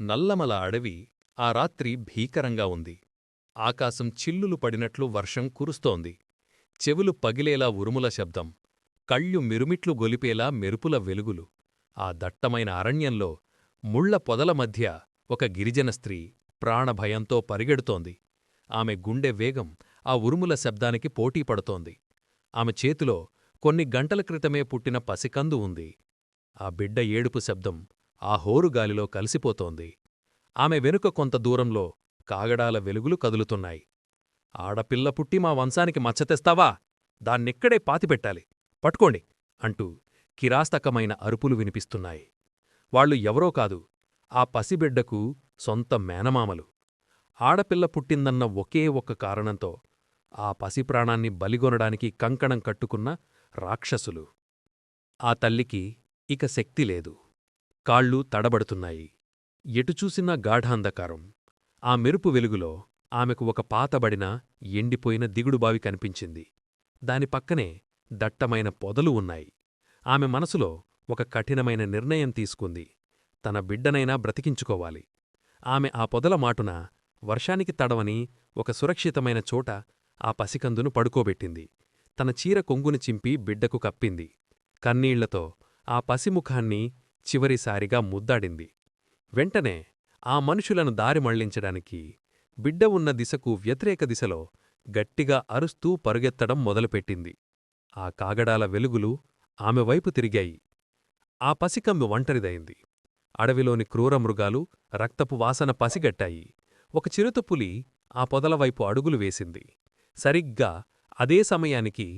నల్లమల అడవి ఆ రాత్రి భీకరంగా ఉంది. ఆకాశం చిల్లులు పడినట్లు వర్షం కురుస్తోంది. చెవులు పగిలేలా ఉరుముల శబ్దం. కళ్ళు మిరుమిట్లు గొలిపేలా మెరుపుల వెలుగులు. ఆ దట్టమైన అరణ్యంలో ముళ్ళ పొదల మధ్య ఒక గిరిజన స్త్రీ ప్రాణభయంతో పరిగెడుతోంది. ఆమె గుండె వేగం ఆ ఉరుముల శబ్దానికి పోటీపడుతోంది ఆమె చేతిలో కొన్ని గంటల క్రితమే పుట్టిన పసికందు ఉంది. ఆ బిడ్డ ఏడుపు శబ్దం ఆ హోరుగాలిలో కలిసిపోతోంది. ఆమె వెనుక కొంత దూరంలో కాగడాల వెలుగులు కదులుతున్నాయి. ఆడపిల్ల పుట్టి మా వంశానికి మచ్చతెస్తావా దాన్నిక్కడే పాతిపెట్టాలి. పట్టుకోండి అంటూ కిరాస్తకమైన అరుపులు వినిపిస్తున్నాయి. వాళ్ళు ఎవరో కాదు ఆ పసిబిడ్డకు సొంత మేనమామలు. ఆడపిల్ల పుట్టిందన్న ఒకే ఒక్క కారణంతో ఆ పసిప్రాణాన్ని బలిగొనడానికి కంకణం కట్టుకున్న రాక్షసులు. ఆ తల్లికి ఇక శక్తి లేదు. కాళ్ళు తడబడుతున్నాయి. ఎటుచూసినా గాఢాంధకారం. ఆ మెరుపు వెలుగులో ఆమెకు ఒక పాతబడిన ఎండిపోయిన దిగుడుబావి కనిపించింది. దాని పక్కనే దట్టమైన పొదలు ఉన్నాయి. ఆమె మనసులో ఒక కఠినమైన నిర్ణయం తీసుకుంది. తన బిడ్డనైనా బ్రతికించుకోవాలి. ఆమె ఆ పొదల మాటున వర్షానికి తడవని ఒక సురక్షితమైన చోట ఆ పసికందును పడుకోబెట్టింది. తన చీర కొంగును చింపి బిడ్డకు కప్పింది. కన్నీళ్ళతో ఆ పసిముఖాన్ని చివరిసారిగా ముద్దాడింది. వెంటనే ఆ మనుషులను దారి మళ్ళించడానికి బిడ్డ ఉన్న దిశకు వ్యతిరేక దిశలో గట్టిగా అరుస్తూ పరుగెత్తడం మొదలుపెట్టింది. ఆ కాగడాల వెలుగులు ఆమె వైపు తిరిగాయి. ఆ పసికమ్మి ఒంటరిదైంది. అడవిలోని క్రూరమృగాలు రక్తపు వాసన పసిగట్టాయి. ఒక చిరుతపులి ఆ పొదలవైపు అడుగులు వేసింది. సరిగ్గా అదే సమయానికి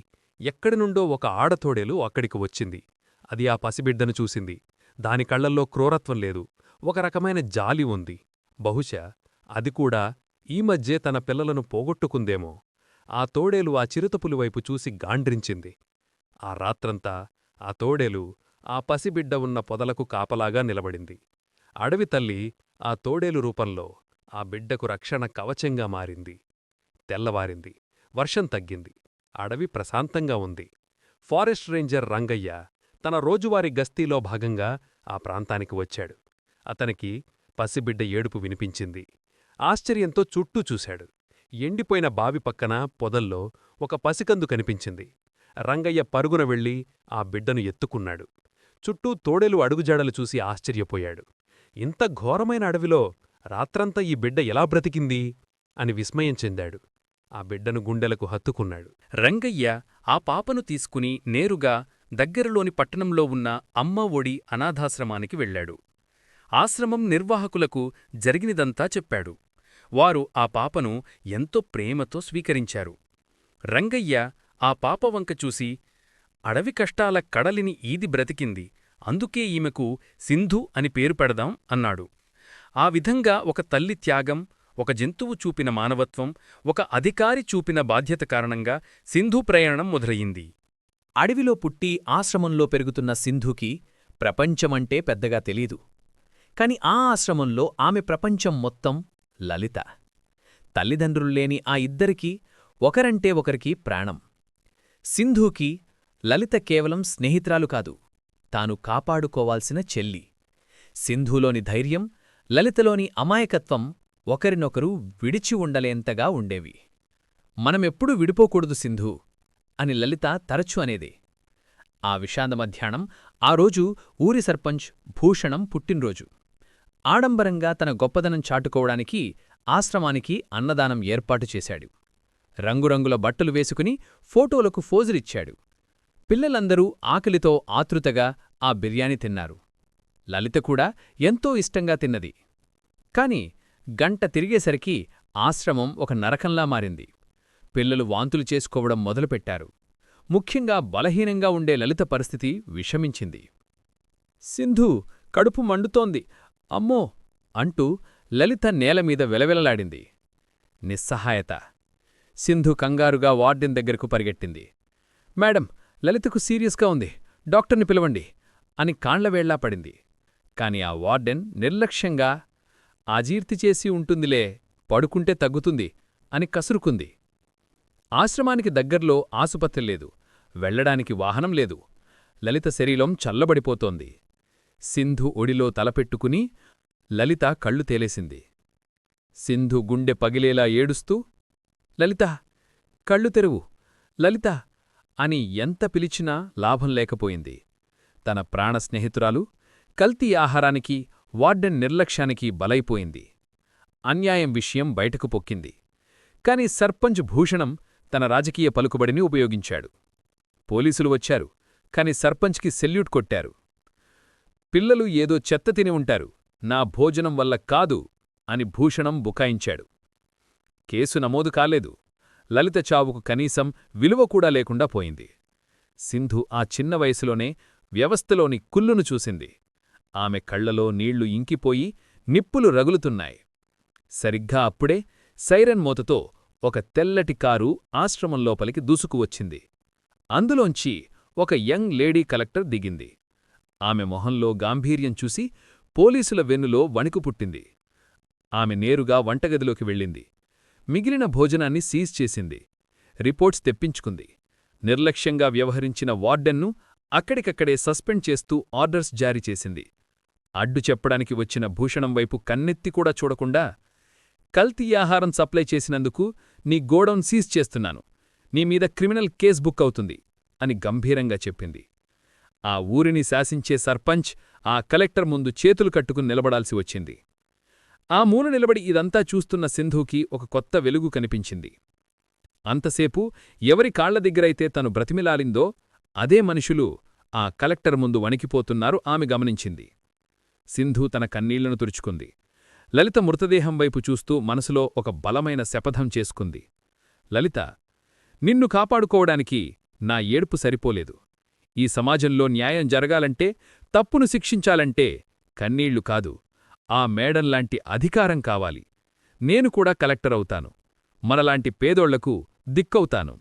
ఎక్కడినుండో ఒక ఆడతోడేలు అక్కడికి వచ్చింది. అది ఆ పసిబిడ్డను చూసింది. దాని కళ్ళల్లో క్రూరత్వం లేదు. ఒక రకమైన జాలి ఉంది. బహుశా అది కూడా ఈ మధ్యే తన పిల్లలను పోగొట్టుకుందేమో. ఆ తోడేలు ఆ చిరుతపులివైపు చూసి గాండ్రించింది. ఆ రాత్రంతా ఆ తోడేలు ఆ పసిబిడ్డ ఉన్న పొదలకు కాపలాగా నిలబడింది. అడవి తల్లి ఆ తోడేలు రూపంలో ఆ బిడ్డకు రక్షణ కవచంగా మారింది. తెల్లవారింది. వర్షం తగ్గింది. అడవి ప్రశాంతంగా ఉంది. ఫారెస్ట్ రేంజర్ రంగయ్య తన రోజువారీ గస్తీలో భాగంగా ఆ ప్రాంతానికి వచ్చాడు. అతనికి పసిబిడ్డ ఏడుపు వినిపించింది. ఆశ్చర్యంతో చుట్టూ చూశాడు. ఎండిపోయిన బావి పక్కన పొదల్లో ఒక పసికందు కనిపించింది. రంగయ్య పరుగున వెళ్ళి ఆ బిడ్డను ఎత్తుకున్నాడు. చుట్టూ తోడేలు అడుగుజాడలు చూసి ఆశ్చర్యపోయాడు. ఇంత ఘోరమైన అడవిలో రాత్రంతా ఈ బిడ్డ ఎలా బ్రతికింది? అని విస్మయం చెందాడు. ఆ బిడ్డను గుండెలకు హత్తుకున్నాడు. రంగయ్య ఆ పాపను తీసుకుని నేరుగా దగ్గరలోని పట్టణంలో ఉన్న అమ్మ ఒడి అనాథాశ్రమానికి వెళ్ళాడు ఆశ్రమం నిర్వాహకులకు జరిగినదంతా చెప్పాడు. వారు ఆ పాపను ఎంతో ప్రేమతో స్వీకరించారు. రంగయ్య ఆ పాప వంక చూసి అడవి కష్టాల కడలిని ఈది బ్రతికింది. అందుకే ఈమెకు సింధు అని పేరు పెడదాం అన్నాడు. ఆ విధంగా ఒక తల్లి త్యాగం ఒక జంతువు చూపిన మానవత్వం ఒక అధికారి చూపిన బాధ్యత కారణంగా సింధు ప్రయాణం మొదలయింది అడవిలో పుట్టి ఆశ్రమంలో పెరుగుతున్న సింధుకి ప్రపంచమంటే పెద్దగా తెలీదు. కాని ఆ ఆశ్రమంలో ఆమె ప్రపంచం మొత్తం లలిత. తల్లిదండ్రుల్లేని ఆ ఇద్దరికీ ఒకరంటే ఒకరికి ప్రాణం. సింధూకి లలిత కేవలం స్నేహితురాలు కాదు తాను కాపాడుకోవాల్సిన చెల్లి. సింధూలోని ధైర్యం లలితలోని అమాయకత్వం ఒకరినొకరు విడిచి ఉండలేంతగా ఉండేవి. మనమెప్పుడూ విడిపోకూడదు సింధూ. అని లలిత తరచు అనేది. ఆ విషాద మధ్యాహ్నం ఆ రోజు ఊరి సర్పంచ్ భూషణం పుట్టినరోజు. ఆడంబరంగా తన గొప్పదనం చాటుకోవడానికి ఆశ్రమానికి అన్నదానం ఏర్పాటు చేశాడు. రంగురంగుల బట్టలు వేసుకుని ఫోటోలకు ఫోజులిచ్చాడు. పిల్లలందరూ ఆకలితో ఆతృతగా ఆ బిర్యానీ తిన్నారు. లలిత కూడా ఎంతో ఇష్టంగా తిన్నది. కాని గంట తిరిగేసరికి ఆశ్రమం ఒక నరకంలా మారింది. పిల్లలు వాంతులు చేసుకోవడం మొదలుపెట్టారు. ముఖ్యంగా బలహీనంగా ఉండే లలిత పరిస్థితి విషమించింది. సింధు కడుపు మండుతోంది. అమ్మో! అంటూ లలిత నేలమీద వెలవెలలాడింది. నిస్సహాయత. సింధు కంగారుగా వార్డెన్ దగ్గరకు పరిగెట్టింది. మేడం లలితకు సీరియస్గా ఉంది. డాక్టర్ని పిలవండి అని కాండ్లవేళ్ళా పడింది. కాని ఆ వార్డెన్ నిర్లక్ష్యంగా అజీర్తి చేసి ఉంటుందిలే పడుకుంటే తగ్గుతుంది అని కసురుకుంది. ఆశ్రమానికి దగ్గర్లో ఆసుపత్రి లేదు వెళ్ళడానికి వాహనం లేదు. లలిత శరీరం చల్లబడిపోతోంది. సింధు ఒడిలో తలపెట్టుకుని లలిత కళ్ళు తేలేసింది. సింధు గుండె పగిలేలా ఏడుస్తూ లలిత కళ్ళు తెరువు లలిత అని ఎంత పిలిచినా లాభం లేకపోయింది. తన ప్రాణ స్నేహితురాలు కల్తీ ఆహారానికి వార్డెన్ నిర్లక్ష్యానికి బలైపోయింది. అన్యాయం విషయం బయటకు పొక్కింది. కాని సర్పంచ్ భూషణం తన రాజకీయ పలుకుబడిని ఉపయోగించాడు. పోలీసులు వచ్చారు కాని సర్పంచ్కి సెల్యూట్ కొట్టారు. పిల్లలు ఏదో చెత్త తిని ఉంటారు నా భోజనం వల్ల కాదు అని భూషణం బుకాయించాడు. కేసు నమోదు కాలేదు లలిత చావుకు కనీసం విలువ కూడా లేకుండా పోయింది. సింధు ఆ చిన్న వయసులోనే వ్యవస్థలోని కుల్లును చూసింది. ఆమె కళ్ళలో నీళ్ళు ఇంకిపోయి నిప్పులు రగులుతున్నాయి. సరిగ్గా అప్పుడే సైరన్ మోతతో ఒక తెల్లటి కారు ఆశ్రమం లోపలికి దూసుకువచ్చింది అందులోంచి ఒక యంగ్ లేడీ కలెక్టర్ దిగింది. ఆమె మొహంలో గాంభీర్యం చూసి పోలీసుల వెన్నులో వణుకు పుట్టింది. ఆమె నేరుగా వంటగదిలోకి వెళ్ళింది. మిగిలిన భోజనాన్ని సీజ్ చేసింది. రిపోర్ట్స్ తెప్పించుకుంది. నిర్లక్ష్యంగా వ్యవహరించిన వార్డెన్ను అక్కడికక్కడే సస్పెండ్ చేస్తూ ఆర్డర్స్ జారీ చేసింది. అడ్డు చెప్పడానికి వచ్చిన భూషణం వైపు కన్నెత్తి కూడా చూడకుండా కల్తీ ఆహారం సప్లై చేసినందుకు నీ గోడౌన్ సీజ్ చేస్తున్నాను. నీ మీద క్రిమినల్ కేస్ బుక్ అవుతుంది అని గంభీరంగా చెప్పింది. ఆ ఊరిని శాసించే సర్పంచ్ ఆ కలెక్టర్ ముందు చేతులు కట్టుకుని నిలబడాల్సి వచ్చింది. ఆ మూల నిలబడి ఇదంతా చూస్తున్న సింధూకి ఒక కొత్త వెలుగు కనిపించింది. అంతసేపు ఎవరి కాళ్ళ దగ్గరైతే తను బ్రతిమిలాలిందో అదే మనుషులు ఆ కలెక్టర్ ముందు వణికిపోతున్నారు ఆమె గమనించింది. సింధు తన కన్నీళ్ళను తుడుచుకుంది. లలిత మృతదేహం వైపు చూస్తూ మనసులో ఒక బలమైన శపథం చేసుకుంది. లలిత నిన్ను కాపాడుకోవడానికి నా ఏడుపు సరిపోలేదు. ఈ సమాజంలో న్యాయం జరగాలంటే తప్పును శిక్షించాలంటే కన్నీళ్ళు కాదు. ఆ మేడంలాంటి అధికారం కావాలి. నేను కూడా కలెక్టర్ అవుతాను. మనలాంటి పేదోళ్ళకు దిక్కవుతాను.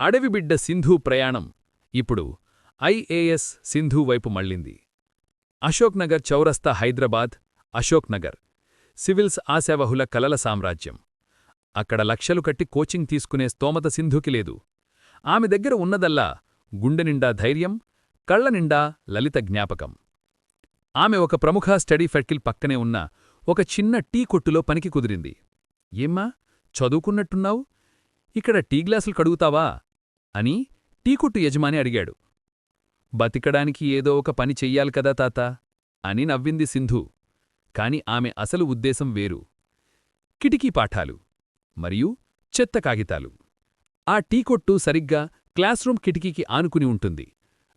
అడవిబిడ్డ సింధూ ప్రయాణం ఇప్పుడు ఐఏఎస్ సింధు వైపు మళ్ళింది. అశోక్ నగర్ చౌరస్తా హైదరాబాద్ అశోక్ నగర్. సివిల్స్ ఆశావహుల కలల సామ్రాజ్యం. అక్కడ లక్షలు కట్టి కోచింగ్ తీసుకునే స్తోమత సింధుకి లేదు. ఆమె దగ్గర ఉన్నదల్లా గుండెనిండా ధైర్యం కళ్ళనిండా లలిత జ్ఞాపకం. ఆమె ఒక ప్రముఖ స్టడీ ఫెట్కిల్ పక్కనే ఉన్న ఒక చిన్న టీ కొట్టులో పనికి కుదిరింది. ఏమ్మా చదువుకున్నట్టున్నావు? ఇక్కడ టీ గ్లాసులు కడుగుతావా? అని టీ కొట్టు యజమాని అడిగాడు. బతికడానికి ఏదో ఒక పని చెయ్యాలి కదా తాత అని నవ్వింది సింధు. కాని ఆమె అసలు ఉద్దేశం వేరు. కిటికీ పాఠాలు మరియు చెత్త కాగితాలు. ఆ టీ కొట్టు సరిగ్గా క్లాస్రూమ్ కిటికీకి ఆనుకుని ఉంటుంది.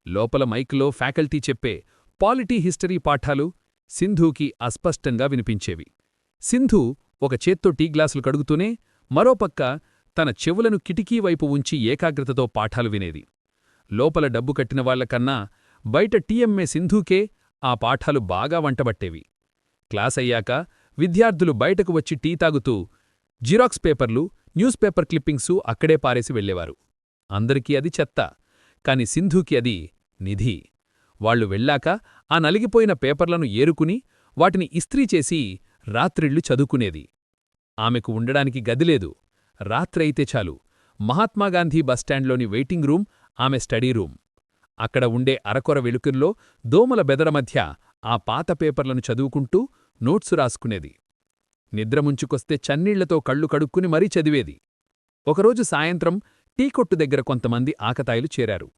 లోపల మైకులో ఫ్యాకల్టీ చెప్పే పాలిటీ హిస్టరీ పాఠాలు సింధూకి అస్పష్టంగా వినిపించేవి. సింధు ఒక చేత్తో టీ గ్లాసులు కడుగుతూనే మరోపక్క తన చెవులను కిటికీ వైపు ఉంచి ఏకాగ్రతతో పాఠాలు వినేది. లోపల డబ్బు కట్టిన వాళ్ళకన్నా బయట టీఎంఏ సింధూకే ఆ పాఠాలు బాగా వంటబట్టేవి. క్లాస్ అయ్యాక విద్యార్థులు బయటకు వచ్చి టీ తాగుతూ జిరాక్స్ పేపర్లు న్యూస్ పేపర్ క్లిప్పింగ్సు అక్కడే పారేసి వెళ్ళేవారు అందరికీ అది చెత్త కాని సింధూకి అది నిధి. వాళ్ళు వెళ్ళాక ఆ నలిగిపోయిన పేపర్లను ఏరుకుని వాటిని ఇస్త్రీ చేసి రాత్రిళ్ళు చదువుకునేది. ఆమెకు ఉండడానికి గదిలేదు రాత్రైతే చాలు. మహాత్మాగాంధీ బస్టాండ్లోని వెయిటింగ్ రూమ్ ఆమె స్టడీ రూమ్. అక్కడ ఉండే అరకొర వెలుకుల్లో దోమల బెదర మధ్య ఆ పాత పేపర్లను చదువుకుంటూ నోట్సు రాసుకునేది. నిద్రముంచుకొస్తే చన్నీళ్ళతో కళ్ళు కడుక్కుని మరీ చదివేది. ఒకరోజు సాయంత్రం టీ కొట్టు దగ్గర కొంతమంది ఆకతాయిలు చేరారు.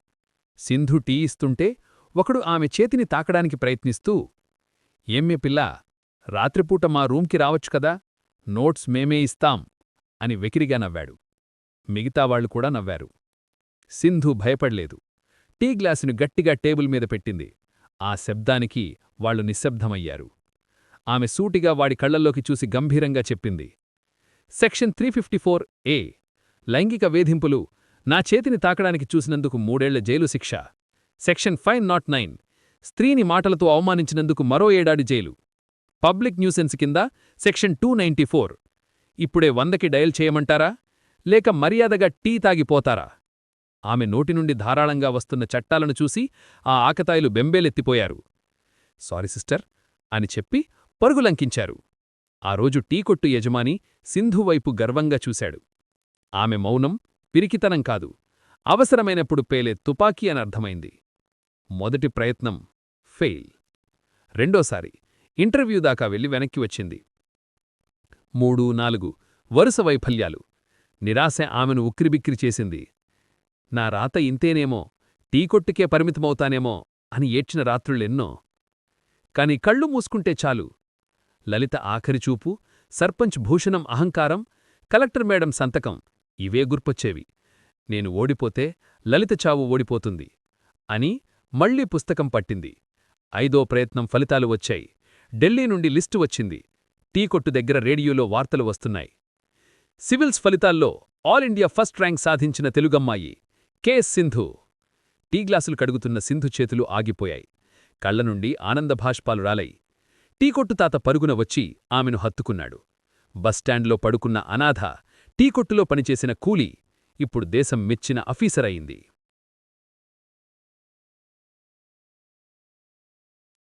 సింధు టీ ఇస్తుంటే ఒకడు ఆమె చేతిని తాకడానికి ప్రయత్నిస్తూ ఏమ్మె పిల్లా రాత్రిపూట మా రూంకి రావచ్చు కదా నోట్స్ మేమే ఇస్తాం అని వెకిరిగా నవ్వాడు. మిగతావాళ్ళు కూడా నవ్వారు. సింధు భయపడలేదు. టీ గ్లాసును గట్టిగా టేబుల్ మీద పెట్టింది. ఆ శబ్దానికి వాళ్ళు నిశ్శబ్దమయ్యారు. ఆమె సూటిగా వాడి కళ్ళల్లోకి చూసి గంభీరంగా చెప్పింది. Section three fifty A. లైంగిక వేధింపులు నా చేతిని తాకడానికి చూసినందుకు మూడేళ్ళ జైలు శిక్ష. Section five naught nine. స్త్రీని మాటలతో అవమానించినందుకు మరో ఏడాది జైలు. పబ్లిక్ న్యూసెన్స్ కింద సెక్షన్ టూ నైంటీ ఫోర్. ఇప్పుడే వందకి డయల్ చేయమంటారా? లేక మర్యాదగా టీ తాగిపోతారా ఆమె నోటి నుండి ధారాళంగా వస్తున్న చట్టాలను చూసి ఆ ఆకతాయిలు బెంబేలెత్తిపోయారు. సారీ సిస్టర్ అని చెప్పి పరుగులంకించారు. ఆ రోజు టీకొట్టు యజమాని సింధువైపు గర్వంగా చూశాడు. ఆమె మౌనం పిరికితనం కాదు. అవసరమైనప్పుడు పేలే తుపాకీ అని మొదటి ప్రయత్నం ఫెయిల్. రెండోసారి ఇంటర్వ్యూ దాకా వెళ్ళి వెనక్కి వచ్చింది. మూడు నాలుగు వరుస వైఫల్యాలు. నిరాశ ఆమెను ఉక్కిరిబిక్కిరి చేసింది. నా రాత ఇంతేనేమో టీ కొట్టుకే పరిమితమవుతానేమో అని ఏడ్చిన రాత్రులెన్నో. కాని కళ్ళు మూసుకుంటే చాలు. లలిత ఆఖరిచూపు సర్పంచ్ భూషణం అహంకారం కలెక్టర్ మేడం సంతకం ఇవే గుర్పొచ్చేవి. నేను ఓడిపోతే లలిత చావు ఓడిపోతుంది అని మళ్ళీ పుస్తకం పట్టింది. ఐదో ప్రయత్నం ఫలితాలు వచ్చాయి. ఢిల్లీ నుండి లిస్టు వచ్చింది. టీ కొట్టు దగ్గర రేడియోలో వార్తలు వస్తున్నాయి. సివిల్స్ ఫలితాల్లో ఆల్ ఇండియా ఫస్ట్ ర్యాంక్ సాధించిన తెలుగమ్మాయి కెఎస్ సింధు. టీ గ్లాసులు కడుగుతున్న సింధు చేతులు ఆగిపోయాయి. కళ్ళ నుండి ఆనందభాష్పాలు రాలై టీకొట్టుతాత తాత పరుగున వచ్చి ఆమెను హత్తుకున్నాడు బస్టాండ్లో పడుకున్న అనాథ టీకొట్టులో పనిచేసిన కూలీ ఇప్పుడు దేశం మెచ్చిన అఫీసర్ అయింది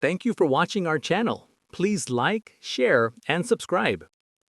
Thank you for watching our channel. Please like, share, and subscribe.